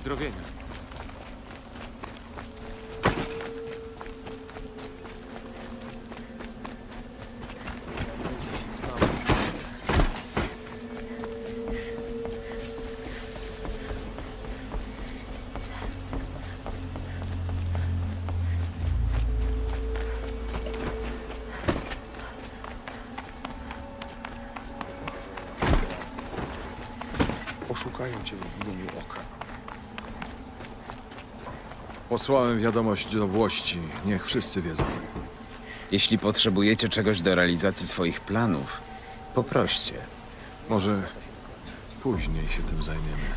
uzdrowienia. Oszukają cię w mgnieniu oka. Posłałem wiadomość do Włości. Niech wszyscy wiedzą. Jeśli potrzebujecie czegoś do realizacji swoich planów, poproście. Może później się tym zajmiemy.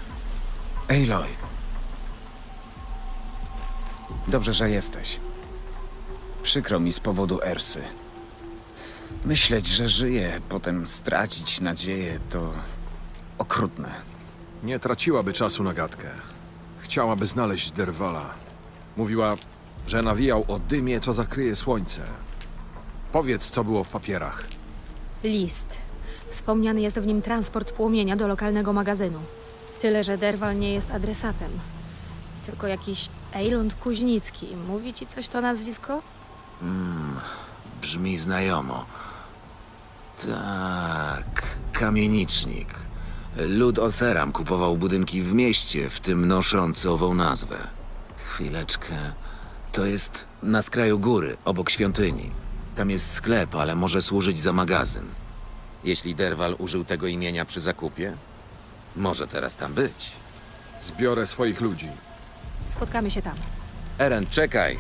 Aloy. Dobrze, że jesteś. Przykro mi z powodu Ersy. Myśleć, że żyje, potem stracić nadzieję, to okrutne. Nie traciłaby czasu na gadkę. Chciałaby znaleźć Derwala. Mówiła, że nawijał o dymie, co zakryje słońce. Powiedz, co było w papierach. List. Wspomniany jest w nim transport płomienia do lokalnego magazynu. Tyle, że Derwal nie jest adresatem. Tylko jakiś Eilund Kuźnicki. Mówi ci coś to nazwisko? Brzmi znajomo. Tak, kamienicznik. Lud Oseram kupował budynki w mieście, w tym noszący ową nazwę. Chwileczkę. To jest na skraju góry, obok świątyni. Tam jest sklep, ale może służyć za magazyn. Jeśli Derwal użył tego imienia przy zakupie, może teraz tam być. Zbiorę swoich ludzi. Spotkamy się tam. Eren, czekaj.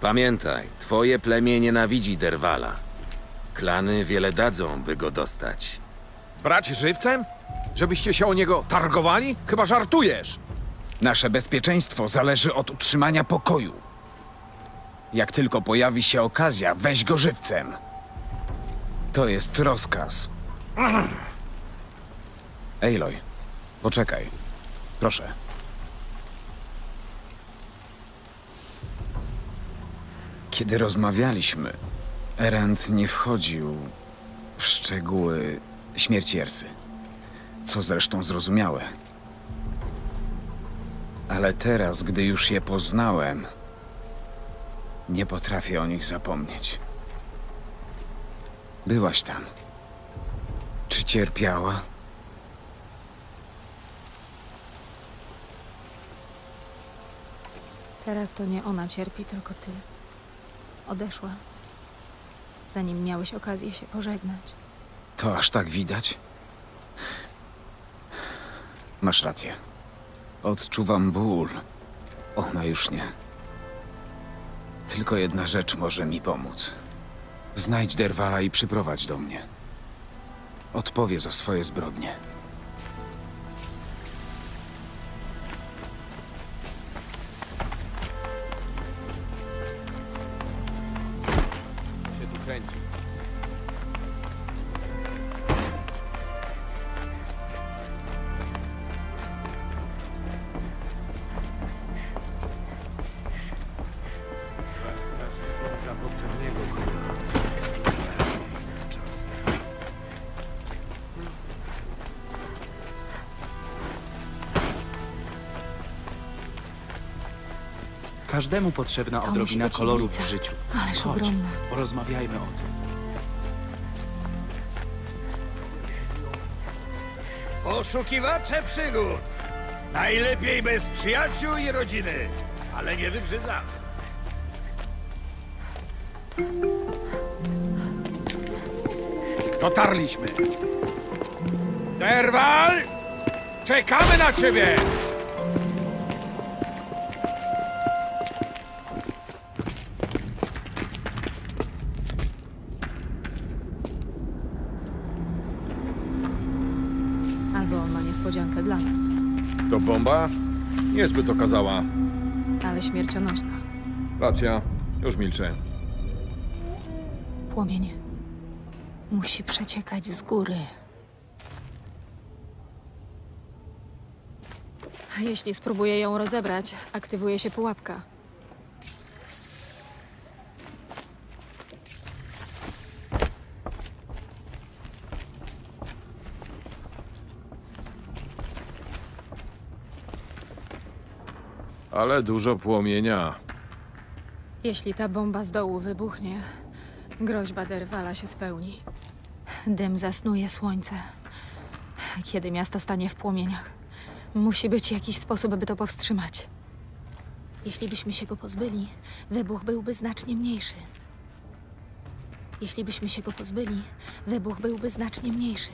Pamiętaj, twoje plemię nienawidzi Derwala. Klany wiele dadzą, by go dostać. Brać żywcem? Żebyście się o niego targowali? Chyba żartujesz! Nasze bezpieczeństwo zależy od utrzymania pokoju. Jak tylko pojawi się okazja, weź go żywcem. To jest rozkaz. Aloy, poczekaj. Proszę. Kiedy rozmawialiśmy, Erend nie wchodził w szczegóły śmierci Ersy. Co zresztą zrozumiałe. Ale teraz, gdy już je poznałem, nie potrafię o nich zapomnieć. Byłaś tam. Czy cierpiała? Teraz to nie ona cierpi, tylko ty. Odeszła. Zanim miałeś okazję się pożegnać. To aż tak widać? Masz rację. Odczuwam ból. Ona już nie. Tylko jedna rzecz może mi pomóc. Znajdź Derwala i przyprowadź do mnie. Odpowie za swoje zbrodnie. Każdemu potrzebna To odrobina być koloru ulica. w życiu. Ależ Chodź, ogromna. porozmawiajmy o tym. Poszukiwacze przygód. Najlepiej bez przyjaciół i rodziny, ale nie wybrzydzamy. Dotarliśmy. Derwal! Czekamy na ciebie! Bomba? Niezbyt okazała. Ale śmiercionośna. Racja. Już milczę. Płomień. Musi przeciekać z góry. Jeśli spróbuję ją rozebrać, aktywuje się pułapka. Ale dużo płomienia. Jeśli ta bomba z dołu wybuchnie, groźba Derwala się spełni. Dym zasnuje słońce. Kiedy miasto stanie w płomieniach, musi być jakiś sposób, by to powstrzymać. Jeśli byśmy się go pozbyli, wybuch byłby znacznie mniejszy. Jeśli byśmy się go pozbyli, wybuch byłby znacznie mniejszy.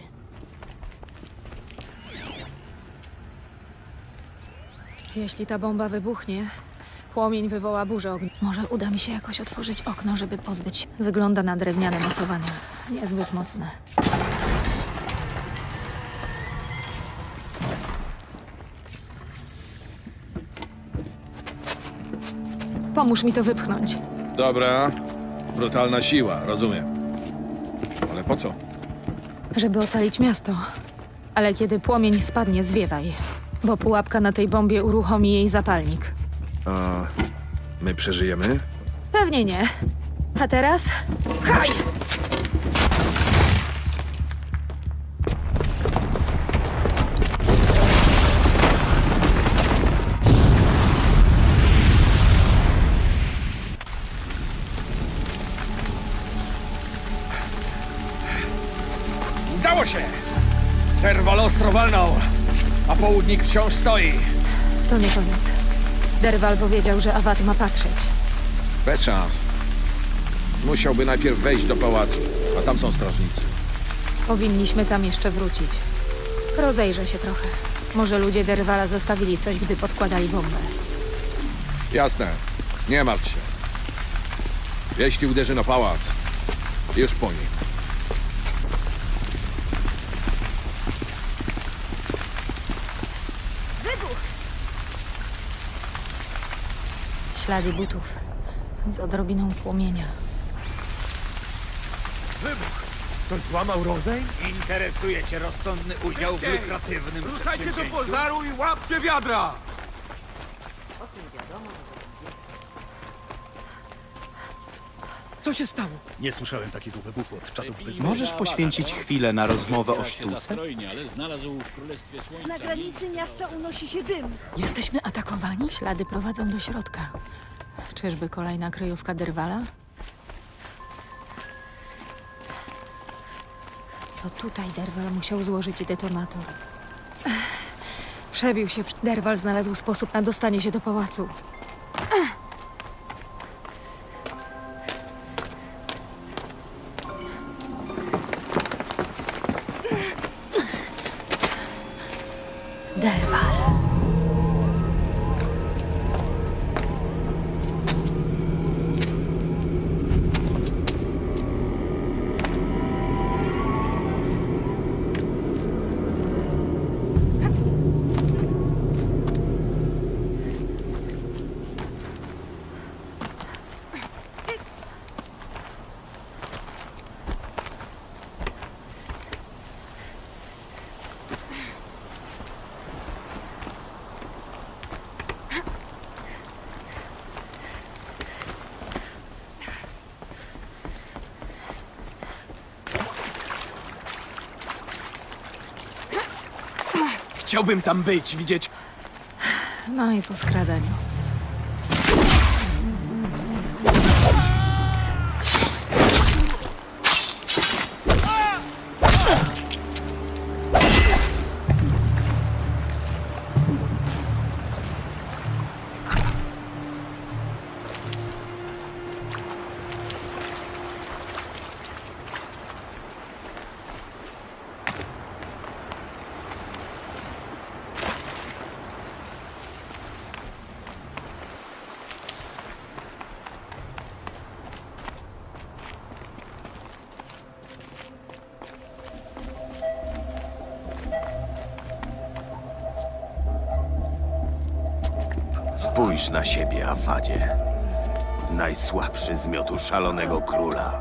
Jeśli ta bomba wybuchnie, płomień wywoła burzę ognia. Może uda mi się jakoś otworzyć okno, żeby pozbyć. Wygląda na drewniane mocowanie. Niezbyt mocne. Pomóż mi to wypchnąć. Dobra. Brutalna siła, rozumiem. Ale po co? żeby ocalić miasto. Ale kiedy płomień spadnie, zwiewaj, bo pułapka na tej bombie uruchomi jej zapalnik. A my przeżyjemy? Pewnie nie. A teraz? Haj! Udało się! Terwal ostro walnął, a południk wciąż stoi. To nie koniec. Derwal powiedział, że Awad ma patrzeć. Bez szans. Musiałby najpierw wejść do pałacu, a tam są strażnicy. Powinniśmy tam jeszcze wrócić. Rozejrzę się trochę. Może ludzie Derwala zostawili coś, gdy podkładali bombę. Jasne. Nie martw się. Jeśli uderzy na pałac, już po nim. Ślady butów. Z odrobiną płomienia. Ktoś złamał rozej? Interesuje cię rozsądny udział w lukratywnym Ruszajcie do pożaru i łapcie wiadra! Co się stało? Nie słyszałem takiego wybuchu od czasów wyzwolenia. Możesz poświęcić chwilę na rozmowę o sztuce? Zbrojnie, ale znalazł w Królestwie Słońca. Na granicy miasta unosi się dym. Jesteśmy atakowani? Ślady prowadzą do środka. Czyżby kolejna kryjówka Derwala? To tutaj Derwal musiał złożyć detonator. Przebił się. Derwal znalazł sposób na dostanie się do pałacu. Derwal. Chciałbym tam być, widzieć No i po skradaniu. Na siebie, Afadzie. Najsłabszy z miotu szalonego króla.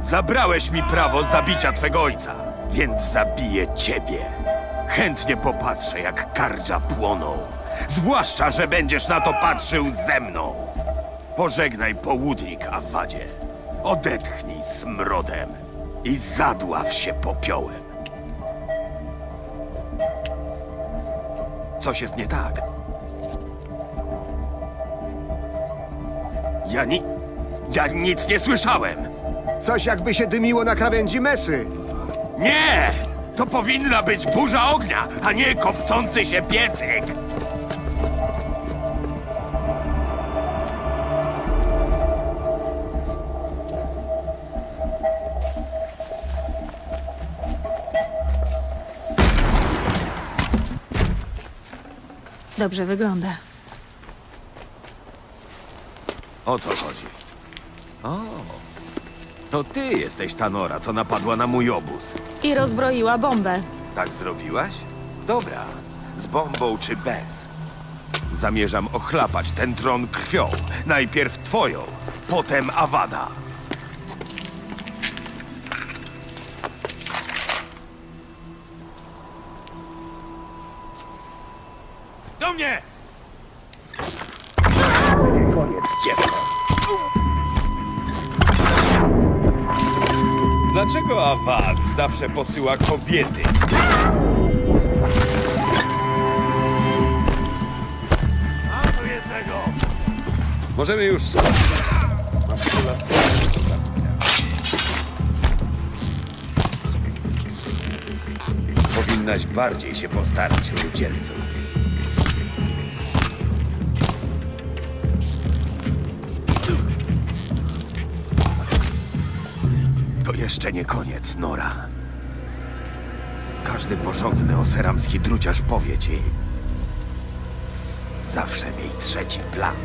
Zabrałeś mi prawo zabicia twego ojca, więc zabiję ciebie. Chętnie popatrzę, jak kardża płoną. Zwłaszcza, że będziesz na to patrzył ze mną. Pożegnaj południk, Afadzie. Odetchnij smrodem i zadław się popiołem. Coś jest nie tak. Ja ni... Ja nic nie słyszałem! Coś jakby się dymiło na krawędzi mesy. Nie! To powinna być burza ognia, a nie kopcący się piecyk! Dobrze wygląda. O co chodzi? O, to ty jesteś ta Nora, co napadła na mój obóz. I rozbroiła bombę. Tak zrobiłaś? Dobra. Z bombą czy bez? Zamierzam ochlapać ten tron krwią. Najpierw twoją, potem Awada. Do mnie! Dziecko. Dlaczego Awad zawsze posyła kobiety? Mam tu jednego! Możemy już skończyć. Powinnaś bardziej się postarać, ludzielcu. To jeszcze nie koniec, Nora. Każdy porządny oseramski druciarz powie ci. Zawsze miej trzeci plan.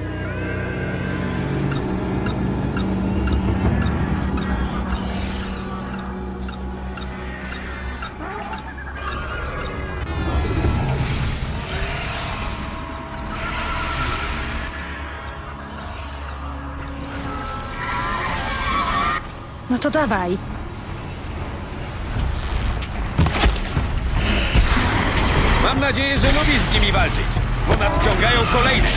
No to dawaj. Mam nadzieję, że lubisz z nimi walczyć, bo nadciągają kolejne.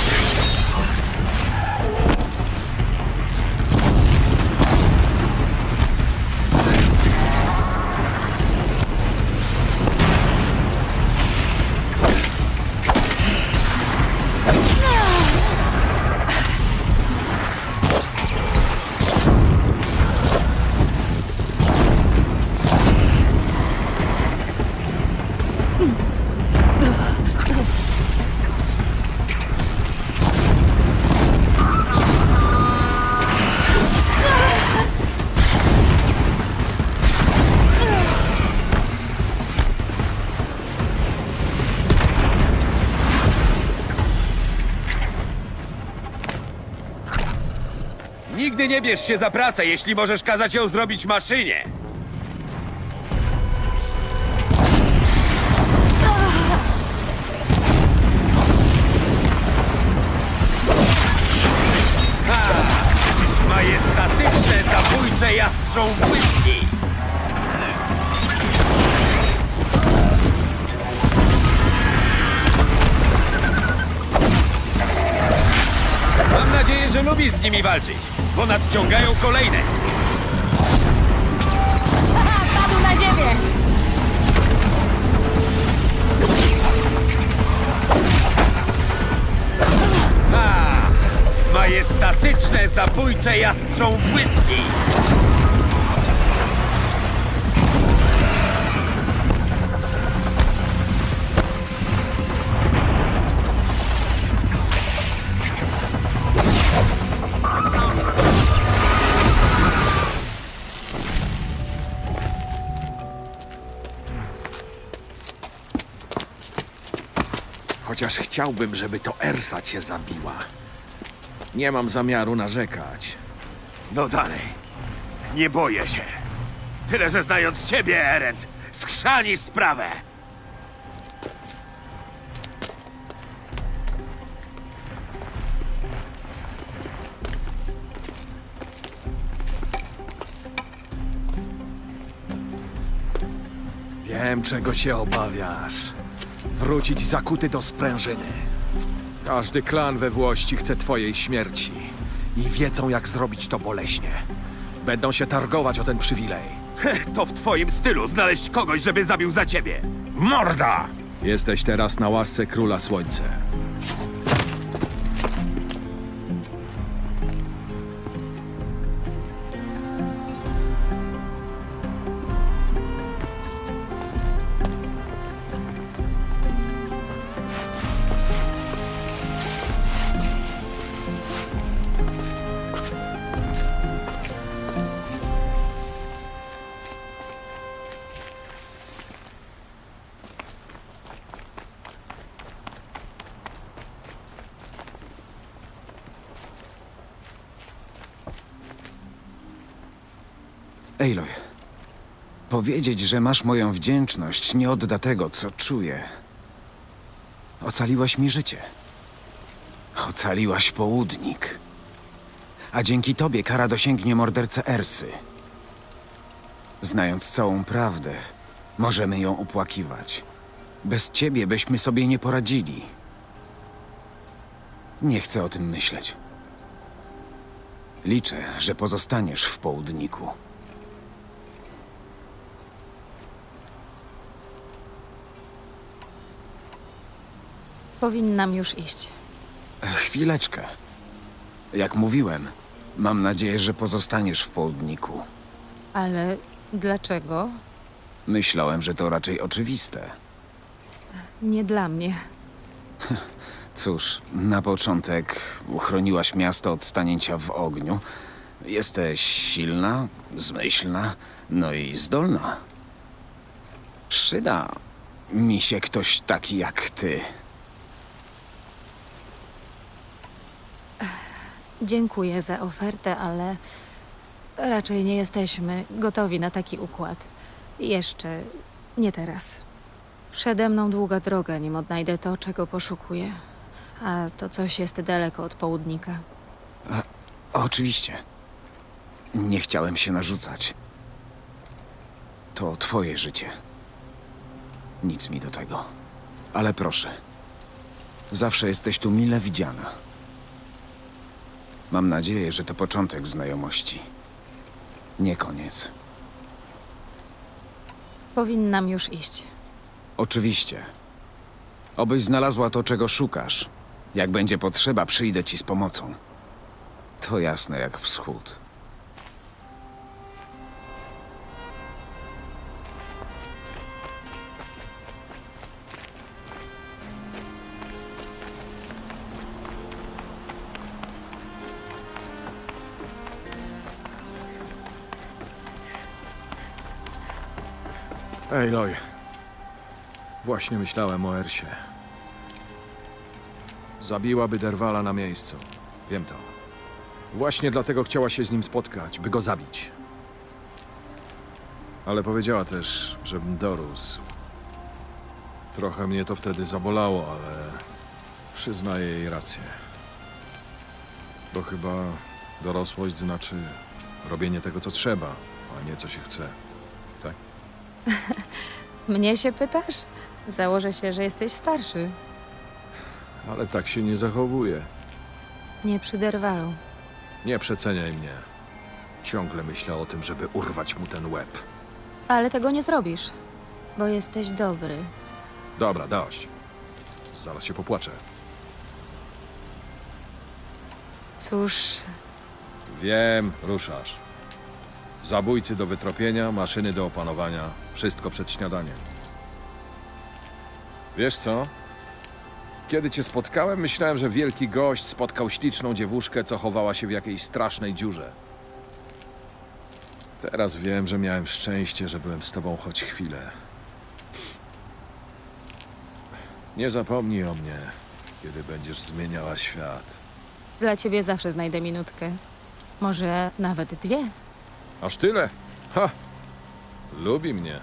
Nie bierz się za pracę, jeśli możesz kazać ją zrobić maszynie. Ha! Majestatyczne, zabójcze jastrząb z nimi walczyć, bo nadciągają kolejne. Padł na ziemię! Ha! Majestatyczne, zabójcze jastrząb błyski! Chociaż chciałbym, żeby to Ersa cię zabiła. Nie mam zamiaru narzekać. No dalej. Nie boję się. Tyle, że znając ciebie, Erend, skrzanisz sprawę. Wiem, czego się obawiasz. Wrócić zakuty do sprężyny. Każdy klan we Włości chce twojej śmierci. I wiedzą, jak zrobić to boleśnie. Będą się targować o ten przywilej. Heh, To w twoim stylu znaleźć kogoś, żeby zabił za ciebie. Morda! Jesteś teraz na łasce Króla Słońce. Aloy, powiedzieć, że masz moją wdzięczność nie odda tego, co czuję. Ocaliłaś mi życie. Ocaliłaś południk. A dzięki tobie kara dosięgnie mordercę Ersy. Znając całą prawdę, możemy ją upłakiwać. Bez ciebie byśmy sobie nie poradzili. Nie chcę o tym myśleć. Liczę, że pozostaniesz w południku. Powinnam już iść. Chwileczkę. Jak mówiłem, mam nadzieję, że pozostaniesz w południku. Ale dlaczego? Myślałem, że to raczej oczywiste. Nie dla mnie. Cóż, na początek uchroniłaś miasto od stanięcia w ogniu. Jesteś silna, zmyślna, no i zdolna. Przyda mi się ktoś taki jak ty. Dziękuję za ofertę, ale raczej nie jesteśmy gotowi na taki układ. Jeszcze nie teraz. Przede mną długa droga, nim odnajdę to, czego poszukuję. A to coś jest daleko od południka. Oczywiście. Nie chciałem się narzucać. To twoje życie. Nic mi do tego. Ale proszę. Zawsze jesteś tu mile widziana. Mam nadzieję, że to początek znajomości. Nie koniec. Powinnam już iść. Oczywiście. Obyś znalazła to, czego szukasz. Jak będzie potrzeba, przyjdę ci z pomocą. To jasne jak wschód. Aloy. Właśnie myślałem o Ersie. Zabiłaby Derwala na miejscu. Wiem to. Właśnie dlatego chciała się z nim spotkać, by go zabić. Ale powiedziała też, żebym dorósł. Trochę mnie to wtedy zabolało, ale przyznaję jej rację. Bo chyba dorosłość znaczy robienie tego, co trzeba, a nie co się chce. Mnie się pytasz? Założę się, że jesteś starszy. Ale tak się nie zachowuje. Nie przy Derwalu. Nie przeceniaj mnie. Ciągle myślę o tym, żeby urwać mu ten łeb. Ale tego nie zrobisz, bo jesteś dobry. Dobra, dość. Zaraz się popłaczę. Cóż, Wiem, ruszasz. Zabójcy do wytropienia, maszyny do opanowania. Wszystko przed śniadaniem. Wiesz co? Kiedy cię spotkałem, myślałem, że wielki gość spotkał śliczną dziewuszkę, co chowała się w jakiejś strasznej dziurze. Teraz wiem, że miałem szczęście, że byłem z tobą choć chwilę. Nie zapomnij o mnie, kiedy będziesz zmieniała świat. dla ciebie zawsze znajdę minutkę. Może nawet dwie. Aż tyle? Ha! Lubi mnie.